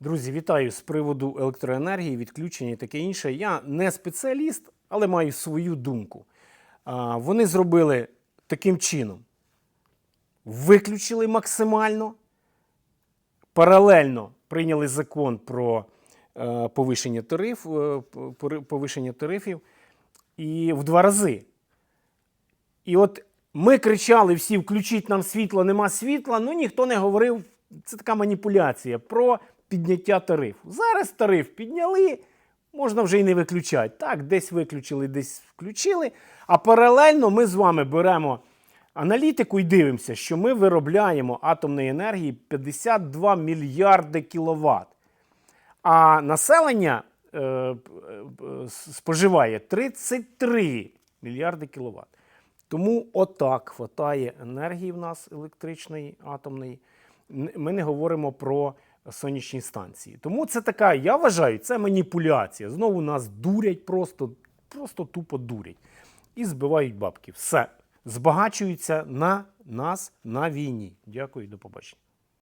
Друзі, вітаю з приводу електроенергії, відключення і таке інше. Я не спеціаліст, але маю свою думку. Вони зробили таким чином: виключили максимально, паралельно прийняли закон про е, повишення, тариф, е, повишення тарифів і в два рази. І от ми кричали всі: включіть нам світло, нема світла. Ну ніхто не говорив. Це така маніпуляція про підняття тарифу. Зараз тариф підняли, можна вже і не виключати. Так, десь виключили, десь включили. А паралельно ми з вами беремо аналітику і дивимося, що ми виробляємо атомної енергії 52 мільярди кіловат. А населення е, е, споживає 33 мільярди кіловат. Тому отак хватає енергії в нас електричної, атомної. Ми не говоримо про сонячні станції. Тому це така, я вважаю, це маніпуляція. Знову нас дурять, просто, просто тупо дурять. І збивають бабки. Все. Збагачуються на нас на війні. Дякую, до побачення.